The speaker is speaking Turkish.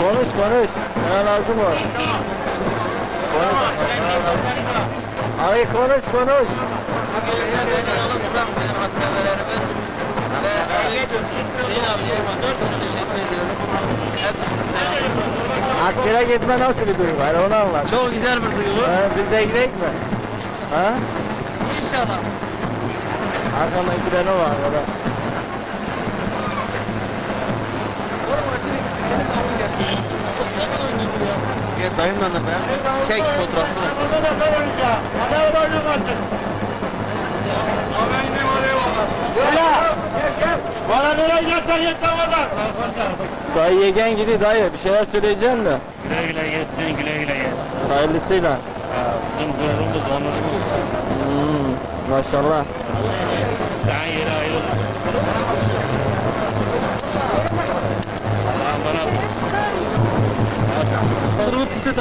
Konuş konuş. Sana lazım o. Konuş. Abi konuş konuş. Askere gitme nasıl bir duygu? Hani onu anlat. Çok güzel bir duygu. Ha, biz de gidelim mi? Ha? İnşallah. Arkamda iki tane var orada. Gel dayımla da ben. Çek fotoğrafını. Bana nereye gelsen yet Ramazan. Dayı yegen gidiyor dayı. Bir şeyler söyleyeceksin de. Güle güle gelsin, güle güle gelsin. Hayırlısıyla. Bizim gururumuz, onurumuz. Hmm, maşallah. Daha grupo que está